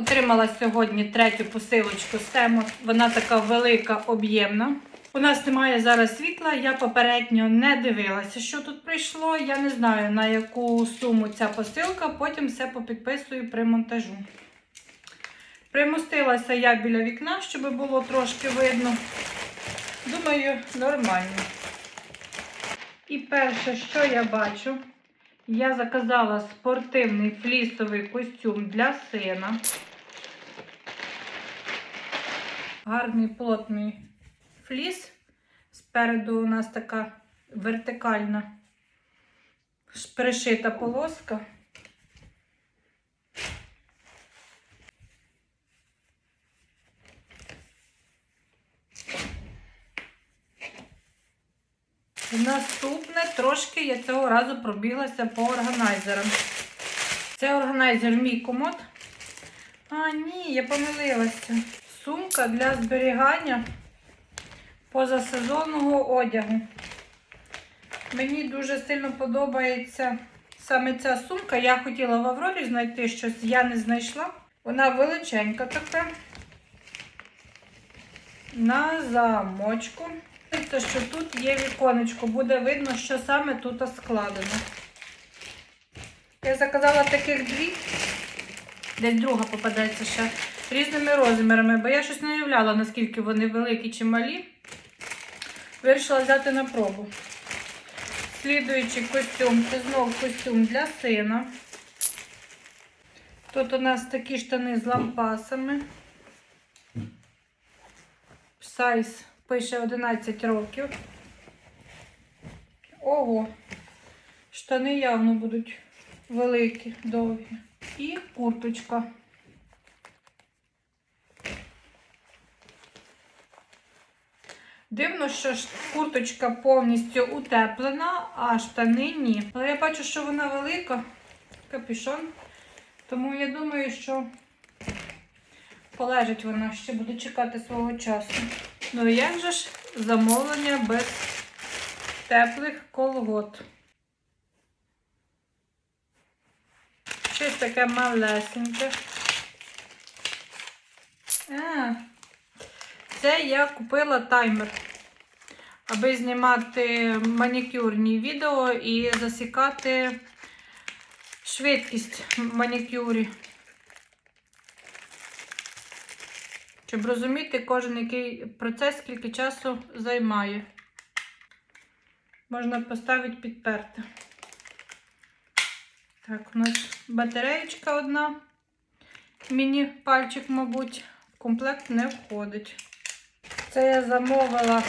Отримала сьогодні третю посилочку з тему. Вона така велика, об'ємна. У нас немає зараз світла. Я попередньо не дивилася, що тут прийшло. Я не знаю на яку суму ця посилка. Потім все попідписую при монтажу. Примостилася я біля вікна, щоб було трошки видно. Думаю, нормально. І перше, що я бачу, я заказала спортивний флісовий костюм для сина. Гарний плотний фліс. Спереду у нас така вертикальна пришита полоска. Наступне трошки я цього разу пробіглася по органайзерам. Це органайзер мій комод. А, ні, я помилилася. Сумка для зберігання позасезонного одягу. Мені дуже сильно подобається саме ця сумка. Я хотіла в Аврорі знайти щось, я не знайшла. Вона величенька така. На замочку. Це, що тут є віконечко, буде видно, що саме тут складено. Я заказала таких дві, десь друга попадається ще різними розмірами, бо я щось не уявляла, наскільки вони великі чи малі. Вирішила взяти на пробу. Слідуючий костюм це знову костюм для сина. Тут у нас такі штани з лампасами. Сайз пише 11 років. Ого, штани явно будуть великі, довгі. І курточка. Дивно, що ж курточка повністю утеплена, а штани ні. Але я бачу, що вона велика, капюшон. Тому я думаю, що полежить вона, ще буду чекати свого часу. Ну як же ж замовлення без теплих колгот? Щось таке малесеньке. А, це я купила таймер, аби знімати манікюрні відео і засікати швидкість манікюрі. Щоб розуміти кожен який процес, скільки часу займає. Можна поставити підперти. Так, у нас батареєчка одна. Міні-пальчик, мабуть, в комплект не входить. Це я замовила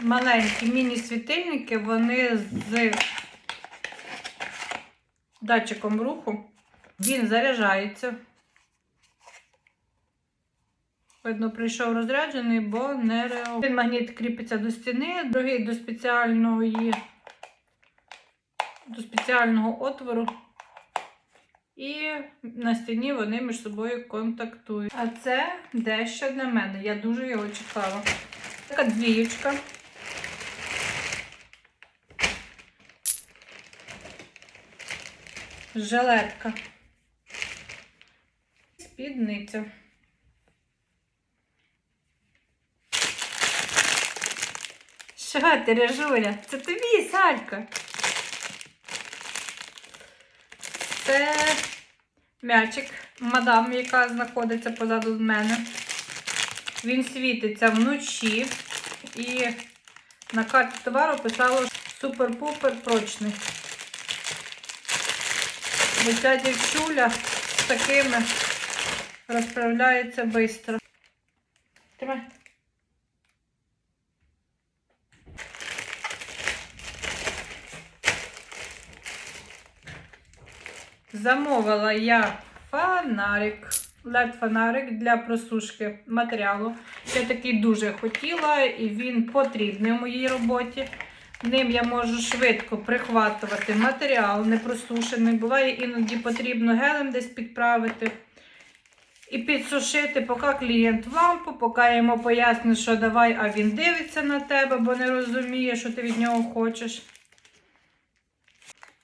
маленькі міні-світильники, вони з датчиком руху. Він заряджається. Видно, прийшов розряджений, бо не реагує. Один магніт кріпиться до стіни, другий до спеціальної до спеціального отвору. І на стіні вони між собою контактують. А це дещо для мене. Я дуже його чекала. Така двіючка. Жилетка. Спідниця. Що ти, Режуля? Це тобі, Салька. Це м'ячик мадам, яка знаходиться позаду мене. Він світиться вночі. І на карті товару писало супер-пупер прочний. Бо ця дівчуля з такими розправляється швидко. Тримай. Замовила я фонарик, LED-фонарик для просушки матеріалу. Я такий дуже хотіла, і він потрібний в моїй роботі. Ним я можу швидко прихватувати матеріал, не просушений. Буває, іноді потрібно гелем десь підправити. І підсушити, поки клієнт в лампу, поки йому поясню, що давай, а він дивиться на тебе, бо не розуміє, що ти від нього хочеш.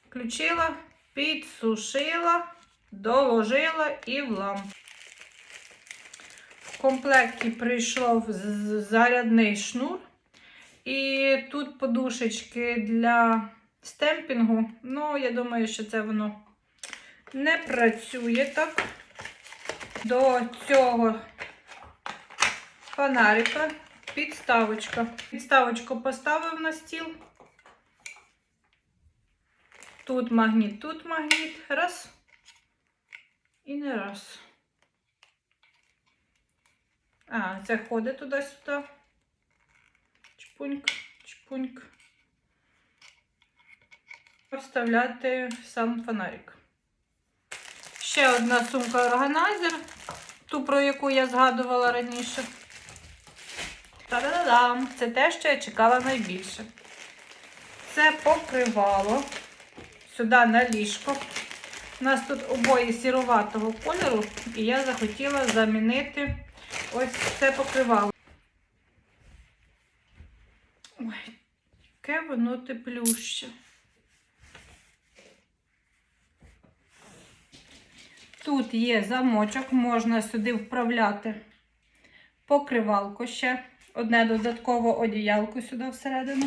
Включила, підсушила, доложила і в лампу. В комплекті прийшов зарядний шнур. І тут подушечки для стемпінгу. Ну, я думаю, що це воно не працює так. До цього фонарика підставочка. Підставочку поставив на стіл. Тут магніт, тут магніт. Раз. І не раз. А, це ходить туди-сюди. Чпуньк, чпуньк. Вставляти сам фонарик. Ще одна сумка органайзер, ту, про яку я згадувала раніше. Та-да-дам! Це те, що я чекала найбільше. Це покривало сюди на ліжко. У нас тут обоє сіруватого кольору, і я захотіла замінити ось це покривало. Ой, яке воно теплюще. Тут є замочок, можна сюди вправляти покривалку ще. Одне додаткове одіялко сюди всередину.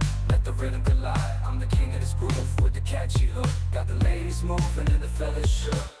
let the rhythm collide. I'm the king of this groove with the catchy hook. Got the ladies moving and the fellas shook.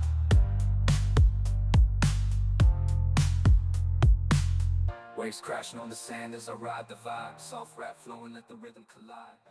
Waves crashing on the sand as I ride the vibe. Soft rap flowing, let the rhythm collide.